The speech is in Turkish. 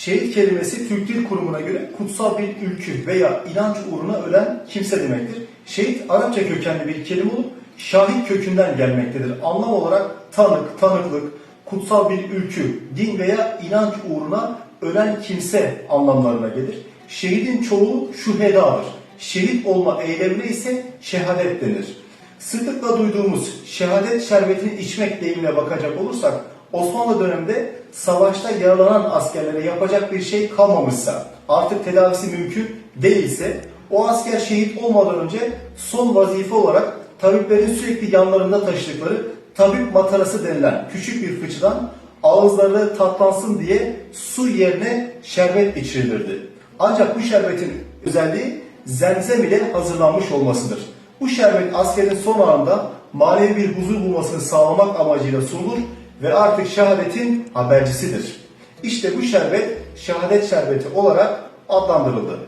Şehit kelimesi Türk Dil Kurumu'na göre kutsal bir ülkü veya inanç uğruna ölen kimse demektir. Şehit Arapça kökenli bir kelime olup şahit kökünden gelmektedir. Anlam olarak tanık, tanıklık, kutsal bir ülkü, din veya inanç uğruna ölen kimse anlamlarına gelir. Şehidin çoğulu şühedadır. Şehit olma eylemine ise şehadet denir. Sıklıkla duyduğumuz şehadet şerbetini içmek deyimine bakacak olursak Osmanlı döneminde savaşta yaralanan askerlere yapacak bir şey kalmamışsa, artık tedavisi mümkün değilse o asker şehit olmadan önce son vazife olarak tabiplerin sürekli yanlarında taşıdıkları tabip matarası denilen küçük bir fıçıdan ağızları tatlansın diye su yerine şerbet içirilirdi. Ancak bu şerbetin özelliği zemzem ile hazırlanmış olmasıdır. Bu şerbet askerin son anında manevi bir huzur bulmasını sağlamak amacıyla sunulur ve artık şehadetin habercisidir. İşte bu şerbet şehadet şerbeti olarak adlandırıldı.